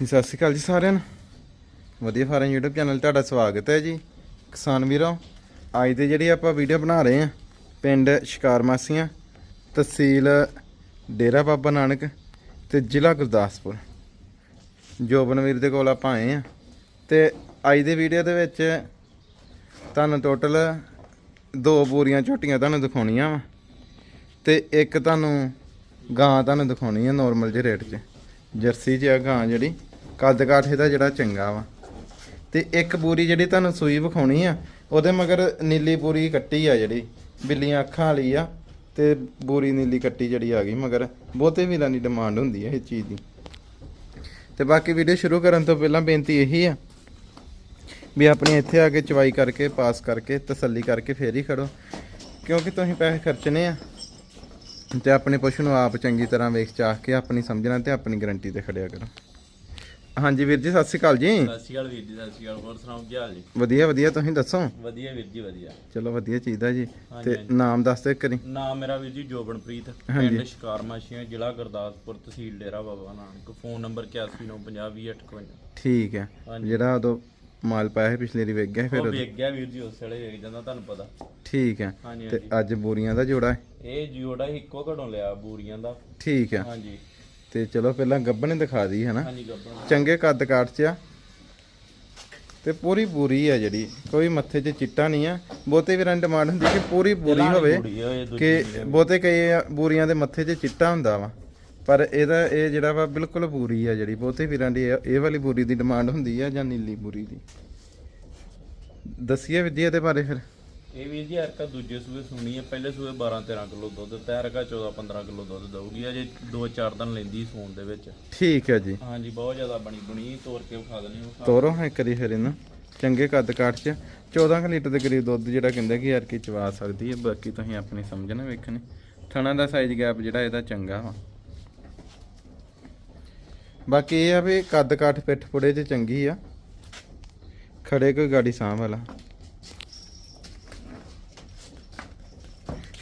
ਜੀ, ਸਤਿ ਸ਼੍ਰੀ ਅਕਾਲ ਜੀ ਸਾਰਿਆਂ ਨੂੰ। ਵਧੀਆ ਫਾਰਮ YouTube ਚੈਨਲ ਤੁਹਾਡਾ ਸਵਾਗਤ ਹੈ ਜੀ। ਕਿਸਾਨ ਵੀਰੋ, ਅੱਜ ਦੇ ਜਿਹੜੀ ਆਪਾਂ ਵੀਡੀਓ ਬਣਾ ਰਹੇ ਹਾਂ, ਪਿੰਡ ਸ਼ਿਕਾਰ ਮਾਸੀਆਂ, ਤਹਿਸੀਲ ਡੇਰਾ ਬਾਬਾ ਨਾਨਕ ਤੇ ਜ਼ਿਲ੍ਹਾ ਗੁਰਦਾਸਪੁਰ। ਜੋਬਨਵੀਰ ਦੇ ਕੋਲ ਆਪਾਂ ਆਏ ਆ ਤੇ ਅੱਜ ਦੇ ਵੀਡੀਓ ਦੇ ਵਿੱਚ ਤੁਹਾਨੂੰ ਟੋਟਲ ਦੋ ਬੋਰੀਆਂ ਝੋਟੀਆਂ ਤੁਹਾਨੂੰ ਦਿਖਾਉਣੀਆਂ ਵਾ ਤੇ ਇੱਕ ਤੁਹਾਨੂੰ ਗਾਂ ਤੁਹਾਨੂੰ ਦਿਖਾਉਣੀ ਆ ਨਾਰਮਲ ਜਿਹੇ ਰੇਟ 'ਚ। ਜਰਸੀ 'ਚ ਆ ਗਾਂ ਜਿਹੜੀ। ਕੱਦ ਕਾਠ ਇਹਦਾ ਜਿਹੜਾ ਚੰਗਾ ਵਾ। ਤੇ ਇੱਕ ਬੂਰੀ ਜਿਹੜੀ ਤੁਹਾਨੂੰ ਸੂਈ ਵਿਖਾਉਣੀ ਆ, ਉਹਦੇ ਮਗਰ ਨੀਲੀ ਬੂਰੀ ਕੱਟੀ ਆ ਜਿਹੜੀ, ਬਿੱਲੀਆਂ ਅੱਖਾਂ ਵਾਲੀ ਆ, ਤੇ ਬੂਰੀ ਨੀਲੀ ਕੱਟੀ ਜਿਹੜੀ ਆ ਗਈ ਮਗਰ, ਬਹੁਤੇ ਵੀਰਾਂ ਦੀ ਡਿਮਾਂਡ ਹੁੰਦੀ ਹੈ ਇਹ ਚੀਜ਼ ਦੀ। ਤੇ ਬਾਕੀ ਵੀਡੀਓ ਸ਼ੁਰੂ ਕਰਨ ਤੋਂ ਪਹਿਲਾਂ ਬੇਨਤੀ ਇਹੀ ਆ ਵੀ ਆਪਣੀ ਇੱਥੇ ਆ ਕੇ ਚਵਾਈ ਕਰਕੇ, ਪਾਸ ਕਰਕੇ, ਤਸੱਲੀ ਕਰਕੇ ਫੇਰ ਹੀ ਖੜੋ, ਕਿਉਂਕਿ ਤੁਸੀਂ ਪੈਸੇ ਖਰਚਣੇ ਆ, ਤੇ ਆਪਣੇ ਪਸ਼ੂ ਨੂੰ ਆਪ ਚੰਗੀ ਤਰ੍ਹਾਂ ਵੇਖ ਚਾਖ ਕੇ ਆਪਣੀ ਸਮਝਣਾ ਤੇ ਆਪਣੀ ਗਾਰੰਟੀ ਤੇ ਖੜਿਆ ਕਰੋ। ਹਾਂਜੀ ਵੀਰ ਜੀ ਸਤਿ ਸ਼੍ਰੀ ਅਕਾਲ ਜੀ। ਸਤਿ ਸ਼੍ਰੀ ਅਕਾਲ ਵੀਰ ਜੀ ਸਤਿ ਸ਼੍ਰੀ ਅਕਾਲ। ਹੋਰ ਸੁਣਾਓ ਕੀ ਹਾਲ ਜੀ? ਵਧੀਆ ਵਧੀਆ ਤੁਸੀਂ ਦੱਸੋ? ਵਧੀਆ ਵੀਰ ਜੀ ਵਧੀਆ। ਚਲੋ ਵਧੀਆ ਚੀਜ਼ ਜੀ। ਤੇ। ਨਾਮ ਦੱਸ ਦਿਓ ਕਰੀ ਨਾਮ ਮੇਰਾ ਵੀਰ ਜੀ ਜੋਬਨਪ੍ਰੀਤ। ਪਿੰਡ ਸ਼ਿਕਾਰ ਮਾਸ਼ੀਆਂ ਜ਼ਿਲ੍ਹਾ ਗੁਰਦਾਸਪੁਰ ਤਹਿਸੀਲ ਡੇਰਾ ਬਾਬਾ ਨਾਨਕ। ਫੋਨ ਨੰਬਰ 8195020858 ਠੀਕ ਹੈ। ਜਿਹੜਾ ਉਦੋਂ ਮਾਲ ਪਾਇਆ ਸੀ ਪਿਛਲੇ ਦੀ ਵੇਚ ਗਿਆ ਫਿਰ ਉਹ। ਵੇਖ ਗਿਆ ਵੀਰ ਜੀ ਉਸ ਵੇਲੇ ਵੇਖ ਜਾਂਦਾ ਤੁਹਾਨੂੰ ਪਤਾ। ਠੀਕ ਹੈ। ਤੇ ਅੱਜ ਬੋਰੀਆਂ ਦਾ ਜੋੜਾ ਹੈ? ਇਹ ਜੋੜਾ ਇੱਕੋ ਘੜੋਂ ਲਿਆ ਬੂਰੀਆਂ ਦਾ। ਠੀਕ ਹੈ। ਹਾਂਜੀ। ਤੇ ਚਲੋ ਪਹਿਲਾਂ ਦਿਖਾ ਦੀ ਹੈ ਨਾ ਹਾਂਜੀ ਗੱਬਣ ਚੰਗੇ ਕੱਦ ਕਾਠ ਚ ਆ। ਤੇ ਪੂਰੀ ਬੂਰੀ ਆ ਜਿਹੜੀ ਕੋਈ ਮੱਥੇ 'ਚ ਚਿੱਟਾ ਨਹੀਂ ਆ। ਬਹੁਤੇ ਵੀਰਾਂ ਦੀ ਡਿਮਾਂਡ ਹੁੰਦੀ ਕਿ ਪੂਰੀ ਬੂਰੀ ਹੋਵੇ ਕਿ। ਬਹੁਤੇ ਕਈ ਬੂਰੀਆਂ ਦੇ ਮੱਥੇ 'ਚ ਚਿੱਟਾ ਹੁੰਦਾ ਵਾ। ਪਰ ਇਹਦਾ ਇਹ ਜਿਹੜਾ ਵਾ ਬਿਲਕੁਲ ਬੂਰੀ ਆ ਜਿਹੜੀ ਬਹੁਤੇ ਵੀਰਾਂ ਦੀ ਇਹ ਵਾਲੀ ਬੂਰੀ ਦੀ ਡਿਮਾਂਡ ਹੁੰਦੀ ਆ ਜਾਂ ਨੀਲੀ ਬੂਰੀ ਦੀ? ਦੱਸੀਏ ਵਿਧੀ ਇਹਦੇ ਬਾਰੇ ਫਿਰ। ਇਹ ਵੀਰ ਜੀ ਹਰਕਾ ਦੂਜੇ ਸੂਏ ਸੁਣੀ ਹੈ ਪਹਿਲੇ ਸੂਏ 12 13 ਕਿਲੋ ਦੁੱਧ ਤੇ ਹਰਕਾ 14 15 ਕਿਲੋ ਦੁੱਧ ਦਊਗੀ ਅਜੇ 2-4 ਦਿਨ ਲੈਂਦੀ ਸੂਣ ਦੇ ਵਿੱਚ। ਠੀਕ ਹੈ ਜੀ। ਹਾਂਜੀ ਬਹੁਤ ਜ਼ਿਆਦਾ ਬਣੀ ਬੁਣੀ ਤੋੜ ਕੇ ਵਿਖਾ ਦਣੀ ਉਹ ਤੋਰੋ ਹਾਂ ਕਰੀ ਫਿਰ ਇਹਨੂੰ। ਚੰਗੇ ਕੱਦ ਕਾਠ ਚ। 14 ਕੁ ਲੀਟਰ ਦੇ ਕਰੀਬ ਦੁੱਧ ਜਿਹੜਾ ਕਹਿੰਦੇ ਕਿ ਯਾਰ ਕੀ ਚਵਾ ਸਕਦੀ ਹੈ ਬਾਕੀ ਤੁਸੀਂ ਆਪਣੀ ਸਮਝਣਾ ਵੇਖਣੀ। ਥਣਾ ਦਾ ਸਾਈਜ਼ ਗੈਪ ਜਿਹੜਾ ਇਹਦਾ ਚੰਗਾ ਵਾ। ਬਾਕੀ ਇਹ ਆ ਵੀ ਕੱਦ ਕਾਠ ਪਿੱਠ ਪੁੜੇ ਚ ਚੰਗੀ ਆ। ਖੜੇ ਕੋਈ ਗਾੜੀ ਸਾਂਭ ਵਾਲਾ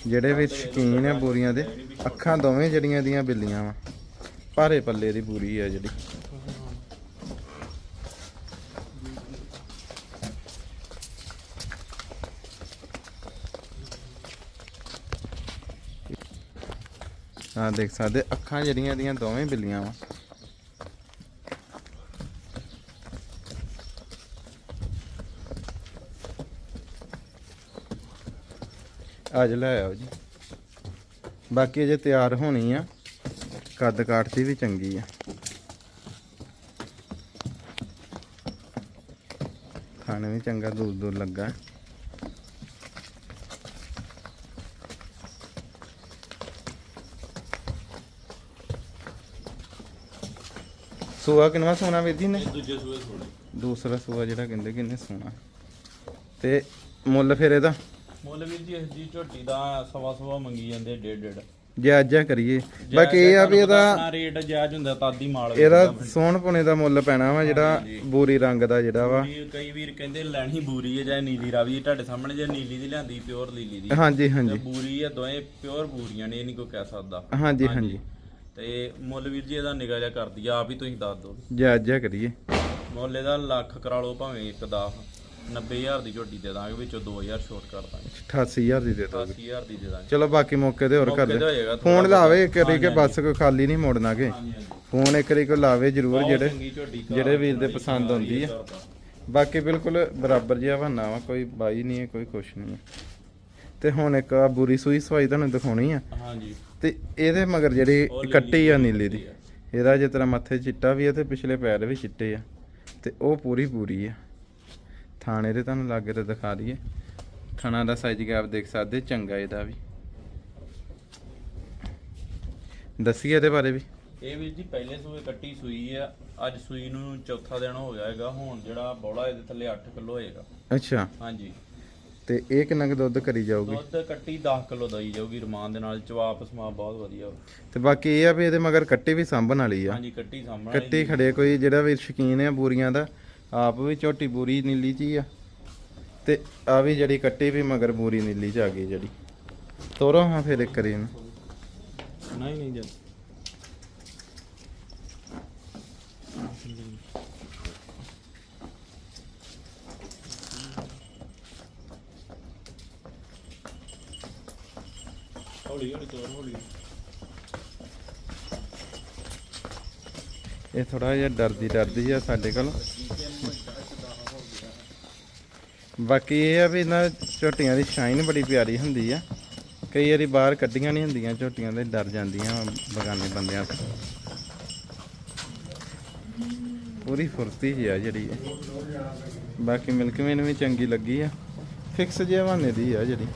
ਜਿਹੜੇ ਵੀ ਸ਼ਕੀਨ ਆ ਬੂਰੀਆਂ ਦੇ, ਅੱਖਾਂ ਦੋਵੇਂ ਜਿਹੜੀਆਂ ਦੀਆਂ ਬਿੱਲੀਆਂ ਵਾ। ਭਾਰੇ ਪੱਲੇ ਦੀ ਬੂਰੀ ਆ ਜਿਹੜੀ। ਆ ਦੇਖ ਸਕਦੇ, ਅੱਖਾਂ ਜਿਹੜੀਆਂ ਦੀਆਂ ਦੋਵੇਂ ਬਿੱਲੀਆਂ ਵਾ। ਅੱਜ ਲੈ ਆਓ ਜੀ। ਬਾਕੀ ਅਜੇ ਤਿਆਰ ਹੋਣੀ ਆ। ਕੱਦ ਕਾਠ ਦੀ ਵੀ ਚੰਗੀ ਆ। ਖਾਣੇ ਵੀ ਚੰਗਾ ਦੂਰ ਦੂਰ ਲੱਗਾ। ਸੂਆ ਕਿੰਨਾ ਸੋਨਾ ਵੀਦੀ ਨੇ? ਦੂਜੇ ਸੂਏ ਸੁਣੀ ਦੂਸਰਾ ਸੂਆ ਜਿਹੜਾ ਕਹਿੰਦੇ ਕਿੰਨੇ ਸੋਨਾ ਤੇ ਮੁੱਲ ਫਿਰ ਇਹਦਾ? ਮੁੱਲ ਵੀਰ ਜੀ ਇਸ ਦੀ ਝੋਟੀ ਦਾ ਸਵਾ ਸਵਾ ਮੰਗੀ ਜਾਂਦੇ ਡੇਢ ਡੇਢ। ਜਾਇਜ਼ਾ ਕਰੀਏ। ਬਾਕੀ ਇਹ ਆ ਵੀ ਇਹਦਾ ਆਪਣਾ ਰੇਟ ਜਾਇਜ਼ ਹੁੰਦਾ ਤਾਦੀ ਮਾਲ ਇਹਦਾ ਸੋਹਣ ਪੁਣੇ ਦਾ ਮੁੱਲ ਪੈਣਾ ਵਾ ਜਿਹੜਾ ਬੂਰੀ ਰੰਗ ਦਾ ਜਿਹੜਾ ਵਾ। ਵੀ ਕਈ ਵੀਰ ਕਹਿੰਦੇ ਲੈਣੀ ਬੂਰੀ ਹੈ ਜਾਂ ਨੀਲੀ ਰਾਵੀ ਤੁਹਾਡੇ ਸਾਹਮਣੇ ਜੇ ਨੀਲੀ ਦੀ ਲਿਆਂਦੀ ਪਿਓਰ ਲੀਲੀ ਦੀ। ਹਾਂਜੀ ਤੇ ਹਾਂਜੀ ਬੂਰੀ ਹੈ ਦੋਵੇਂ ਪਿਓਰ ਬੂਰੀਆਂ ਨੇ ਇਹ ਨਹੀਂ ਕੋਈ ਕਹਿ ਸਕਦਾ। ਹਾਂਜੀ ਹਾਂਜੀ। ਤੇ ਮੁੱਲ ਵੀਰ ਜੀ ਇਹਦਾ ਨਿਗਾਹ ਜਿਹਾ ਕਰਦੀ ਆ ਆਪ ਹੀ ਤੁਸੀਂ ਦੱਸ ਦਿਓ। ਜਾਇਜ਼ਾ ਕਰੀਏ। ਮੁੱਲ ਇਹਦਾ ਲੱਖ ਕਰਾ ਲਓ ਭਾਵੇਂ ਇੱਕ ਦਾ। 90000 ਦੀ ਝੋਟੀ ਦੇ ਦਾਂਗੇ ਵਿੱਚੋਂ 2000 ਛੋਟ ਕਰ ਦਾਂਗੇ। 88000 ਦੀ ਦੇ ਦੋ 80000 ਦੀ ਦੇ ਦਾਂਗੇ। ਚਲੋ ਬਾਕੀ ਮੌਕੇ ਤੇ ਹੋਰ ਕਰ ਮੌਕੇ ਤੇ ਹੋ ਦੇ ਜਾਏਗਾ ਫੋਨ ਲਾਵੇ ਇੱਕ ਵਾਰੀ ਕਿ ਬੱਸ ਕੋਈ ਖਾਲੀ ਨਹੀਂ ਹਾਂਜੀ ਫੋਨ ਇੱਕ ਵਾਰੀ ਕੋਈ ਲਾਵੇ ਜ਼ਰੂਰ ਬਹੁਤ ਜਿਹੜੇ ਚੰਗੀ ਝੋਟੀ ਘਰ ਜਿਹੜੇ ਵੀਰ ਦੇ ਪਸੰਦ ਆਉਂਦੀ ਆ। ਬਾਕੀ ਬਿਲਕੁਲ ਬਰਾਬਰ ਜਿਹਾ ਬਹਾਨਾ ਵਾ ਕੋਈ ਬਾਈ ਨਹੀਂ ਹੈ ਕੋਈ ਕੁਛ ਨਹੀਂ ਹੈ। ਤੇ ਹੁਣ ਇੱਕ ਆ ਬੁਰੀ ਸੂਈ ਸਵਾਈ ਤੁਹਾਨੂੰ ਦਿਖਾਉਣੀ ਆ। ਹਾਂਜੀ। ਤੇ ਇਹਦੇ ਮਗਰ ਜਿਹੜੀ ਕੱਟੀ ਆ ਨੀਲੀ ਦੀ। ਇਹਦਾ ਜਿਸ ਤਰ੍ਹਾਂ ਮੱਥੇ ਚਿੱਟਾ ਵੀ ਆ ਤੇ ਪਿਛਲੇ ਪੈਰ ਵੀ ਚਿੱਟੇ ਆ। ਤੇ ਉਹ ਪੂਰੀ ਪੂਰੀ ਆ। ਥਾਣੇ ਦੇ ਤੁਹਾਨੂੰ ਲਾਗੇ ਤੇ ਦਿਖਾ ਦਈਏ। ਥਣਾ ਦਾ ਸਾਈਜ਼ ਗੈਪ ਦੇਖ ਸਕਦੇ ਚੰਗਾ ਇਹਦਾ ਵੀ। ਦੱਸੀਏ ਇਹਦੇ ਬਾਰੇ ਵੀ। ਇਹ ਵੀਰ ਜੀ ਪਹਿਲੇ ਸੂਏ ਕੱਟੀ ਸੂਈ ਆ। ਅੱਜ ਸੂਈ ਨੂੰ ਚੌਥਾ ਦਿਨ ਹੋ ਗਿਆ ਹੈਗਾ। ਹੁਣ ਜਿਹੜਾ ਬੋਲਾ ਇਹਦੇ ਥੱਲੇ 8 ਕਿਲੋ ਹੋਏਗਾ। ਅੱਛਾ। ਹਾਂਜੀ। ਤੇ ਇਹ ਕਿੰਨਾ ਕੁ ਦੁੱਧ ਕਰੀ ਜਾਊਗੀ? ਦੁੱਧ ਕੱਟੀ 10 ਕਿਲੋ ਦਈ ਜਾਊਗੀ ਰਮਾਨ ਦੇ ਨਾਲ। ਚਵਾਪ ਸਮਾ ਬਹੁਤ ਵਧੀਆ। ਵਾ। ਤੇ ਬਾਕੀ ਇਹ ਆ ਵੀ ਇਹਦੇ ਮਗਰ ਕੱਟੀ ਵੀ ਸਾਂਭਣ ਵਾਲੀ ਆ। ਹਾਂਜੀ ਕੱਟੀ ਸਾਹਮਣੇ ਕੱਟੀ ਖੜੇ ਕੋਈ ਜਿਹੜਾ ਵੀ ਸ਼ਕੀਨ ਆ ਬੂਰੀਆਂ ਦਾ ਆਪ ਵੀ ਝੋਟੀ ਬੂਰੀ ਨੀਲੀ ਚ ਆ। ਤੇ ਆ ਵੀ ਜਿਹੜੀ ਕੱਟੀ ਵੀ ਮਗਰ ਬੂਰੀ ਨੀਲੀ ਚ ਆ ਗਈ ਜਿਹੜੀ। ਤੋਰੋ ਹਾਂ ਫਿਰ ਇੱਕ ਕਰੀ ਨਹੀਂ ਨਹੀਂ ਜੀ। ਹੌਲੀ ਹੌਲੀ ਤੋਰ, ਹੌਲੀ। ਇਹ ਥੋੜਾ ਜਿਹਾ ਡਰਦੀ ਡਰਦੀ ਆ ਸਾਡੇ ਕੋਲ। ਬਾਕੀ ਇਹ ਆ ਵੀ ਇਹਨਾਂ ਝੋਟੀਆਂ ਦੀ ਸ਼ਾਈਨ ਬੜੀ ਪਿਆਰੀ ਹੁੰਦੀ ਆ। ਕਈ ਵਾਰੀ ਬਾਹਰ ਕੱਢੀਆਂ ਨਹੀਂ ਹੁੰਦੀਆਂ, ਝੋਟੀਆਂ ਦੇ ਡਰ ਜਾਂਦੀਆਂ ਬਗਾਨੇ ਬੰਦਿਆਂ ਤੋਂ। ਪੂਰੀ ਫੁਰਤੀ ਜੀ ਆ ਜਿਹੜੀ ਬਾਕੀ ਮਿਲਕ ਮੇਨ ਵੀ ਚੰਗੀ ਲੱਗੀ ਆ। ਫਿਕਸ ਜਿਹਾ ਹਵਾਨੇ ਦੀ ਆ ਜਿਹੜੀ।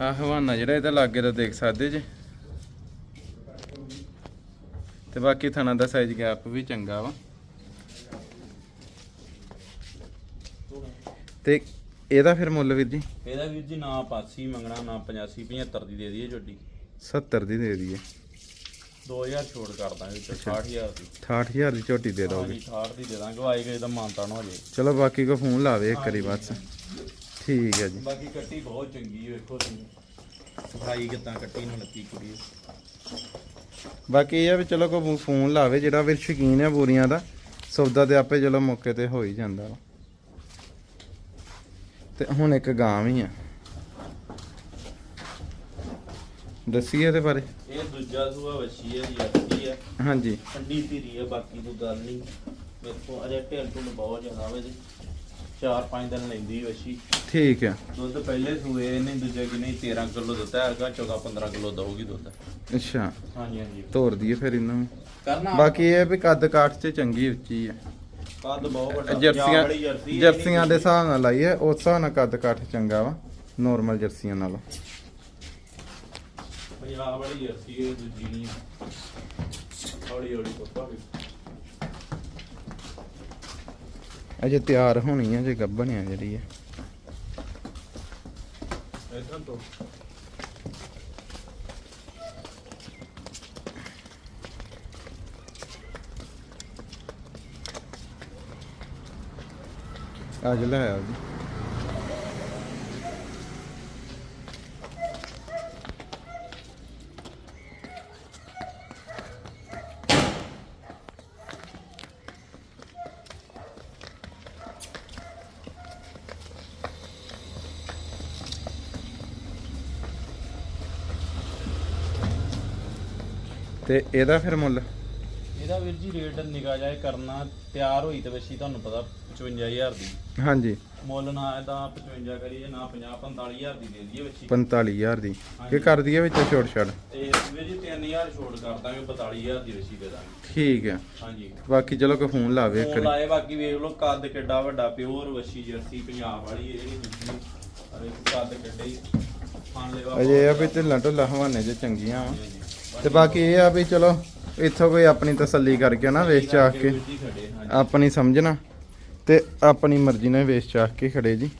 ਆ ਹਵਾਨਾ ਜਿਹੜਾ ਇਹਦਾ ਲਾਗੇ ਦਾ ਦੇਖ ਸਕਦੇ ਜੇ। ਤੇ ਬਾਕੀ ਥਣਾ ਦਾ ਸਾਈਜ਼ ਗੈਪ ਵੀ ਚੰਗਾ ਵਾ। ਤੇ ਇਹਦਾ ਫਿਰ ਮੁੱਲ ਵੀਰ ਜੀ? ਇਹਦਾ ਵੀਰ ਜੀ ਨਾ 85 ਮੰਗਣਾ ਨਾ 85 75 ਦੀ ਦੇ ਦਈਏ ਜੋਡੀ। 70 ਦੀ ਦੇ ਦਈਏ। 2000 ਛੋੜ ਕਰ ਦਾਂਗੇ ਤੇ 60000 ਦੀ। 68000 ਦੀ ਝੋਟੀ ਦੇ ਦੋਗੇ ਹਾਂਜੀ 68 ਦੀ ਦੇ ਦਾਂਗੇ ਆਈ ਗਏ ਨਾ ਹੋ ਜੇ ਚਲੋ ਬਾਕੀ ਕੋ ਫੋਨ ਲਾਵੇ ਇੱਕ ਵਾਰੀ ਬਸ। ਠੀਕ ਹੈ ਜੀ। ਬਾਕੀ ਕੱਟੀ ਬਹੁਤ ਚੰਗੀ ਵੇਖੋ ਤੁਸੀਂ। ਸਫ਼ਾਈ ਕਿਦਾਂ ਕੱਟੀ ਨੂੰ ਲੱਗੀ ਕੁੜੀ ਬਾਕੀ ਇਹ ਆ ਵੀ ਚਲੋ ਕੋ ਫੋਨ ਲਾਵੇ ਜਿਹੜਾ ਵੀਰ ਸ਼ੌਕੀਨ ਹੈ ਬੋਰੀਆਂ ਦਾ ਸੌਦਾ ਤੇ ਆਪੇ ਚਲੋ ਮੌਕੇ ਤੇ ਹੋ ਹੀ ਜਾਂਦਾ ਵਾ। ਤੇ ਹੁਣ ਇੱਕ ਗਾਂ ਵੀ ਆ। ਦੱਸੀਏ ਇਹਦੇ ਬਾਰੇ? ਇਹ ਦੂਜਾ ਸੂਆ ਵੱਛੀ ਹੈ ਜਰਸੀ ਹੈ ਹਾਂਜੀ। ਠੰਡੀ ਧੀਰੀ ਹੈ ਬਾਕੀ ਕੋਈ ਗੱਲ ਨਹੀਂ। ਵੇਖੋ ਅਜੇ ਢਿੱਲ ਢੁੱਲ ਬਹੁਤ ਜ਼ਿਆਦਾ ਵੇ ਜੀ ਚਾਰ ਪੰਜ ਦਿਨ ਲੈਂਦੀ ਵੱਛੀ ਠੀਕ ਹੈ। ਦੁੱਧ ਪਹਿਲੇ ਸੂਏ ਇਹਨੇ ਦੂਜੇ ਕਿ ਨਹੀਂ 13 ਕਿਲੋ ਦਿੱਤਾ ਹੈਗਾ 14 15 ਕਿਲੋ ਦਊਗੀ ਦੁੱਧ। ਅੱਛਾ। ਹਾਂਜੀ ਹਾਂਜੀ। ਤੋਰ ਦਈਏ ਫਿਰ ਇਹਨਾਂ ਨੂੰ। ਕਰਨਾ। ਬਾਕੀ ਇਹ ਵੀ ਕੱਦ ਕਾਠ 'ਚ ਚੰਗੀ ਉੱਚੀ ਹੈ। ਕੱਦ ਬਹੁਤ ਵੱਡਾ। ਜਰਸੀਆਂ ਹੈ, ਜਰਸੀਆਂ ਦੇ ਹਿਸਾਬ ਨਾਲ ਲਾਈ ਹੈ ਉਸ ਹਿਸਾਬ ਨਾਲ ਕੱਦ ਕਾਠ ਚੰਗਾ ਵਾ ਨੋਰਮਲ ਜਰਸੀਆਂ ਨਾਲੋਂ। ਪੰਜਾਬ ਵਾਲੀ ਜਰਸੀ ਇਹ ਦੂਜੀ ਨਹੀਂ ਹੌਲੀ ਹੌਲੀ ਪੁੱਪਾ ਵੀ ਅਜੇ ਤਿਆਰ ਹੋਣੀ ਹੈ ਜੇ ਗੱਭਣ ਆ ਜਿਹੜੀ ਹੈ ਇਦਾਂ ਤੋਂ। ਅੱਜ ਲੈ ਆਓ ਜੀ। ਤੇ ਇਹਦਾ ਫਿਰ ਮੁੱਲ? ਇਹਦਾ ਵੀਰ ਜੀ ਰੇਟ ਨਿਗਾ ਜਾਏ ਕਰਨਾ ਤਿਆਰ ਹੋਈ ਤੇ ਵਸ਼ੀ ਤੁਹਾਨੂੰ ਪਤਾ 55000 ਦੀ। ਹਾਂਜੀ। ਮੁੱਲ ਨਾ ਇਹਦਾ 55 ਕਰੀਏ ਨਾ 50 45000 ਦੀ ਦੇ ਦਈਏ ਵਸ਼ੀ 45000 ਦੀ। ਇਹ ਕਰ ਦਈਏ ਵਿੱਚ ਛੋਟ ਛੜ ਤੇ ਵੀਰ ਜੀ 3000 ਛੋੜ ਕਰ ਦਾਂਗੇ 42000 ਦੀ ਵਸ਼ੀ ਦੇ ਦਾਂਗੇ। ਠੀਕ ਹੈ। ਹਾਂਜੀ। ਬਾਕੀ ਚਲੋ ਕੋਈ ਫੋਨ ਲਾਵੇ ਫੋਨ ਕਰੀ ਲਾਏ ਬਾਕੀ ਵੇਖ ਲਓ ਕੱਦ ਕਿੱਡਾ ਵੱਡਾ ਪਿਓਰ ਵਸ਼ੀ ਜਰਸੀ ਪੰਜਾਬ ਵਾਲੀ ਇਹ ਨਹੀਂ ਅਰੇ ਕੱਦ ਕਿੱਡੇ ਹੀ। ਅਜੇ ਇਹ ਆ ਵੀ ਢਿੱਲਾਂ ਢੁੱਲਾਂ ਹਵਾਨੇ ਜੇ ਚੰਗੀਆਂ ਵਾ। ਤੇ ਬਾਕੀ ਇਹ ਆ ਵੀ ਚਲੋ, ਇੱਥੋਂ ਕੋਈ ਆਪਣੀ ਤਸੱਲੀ ਕਰਕੇ ਨਾ ਵੇਚ ਚਾਖ ਕੇ, ਆਪਣੀ ਸਮਝਣਾ ਤੇ ਆਪਣੀ ਮਰਜ਼ੀ ਨਾਲ ਵੇਚ ਚਾਖ ਕੇ ਖੜੇ ਜੀ।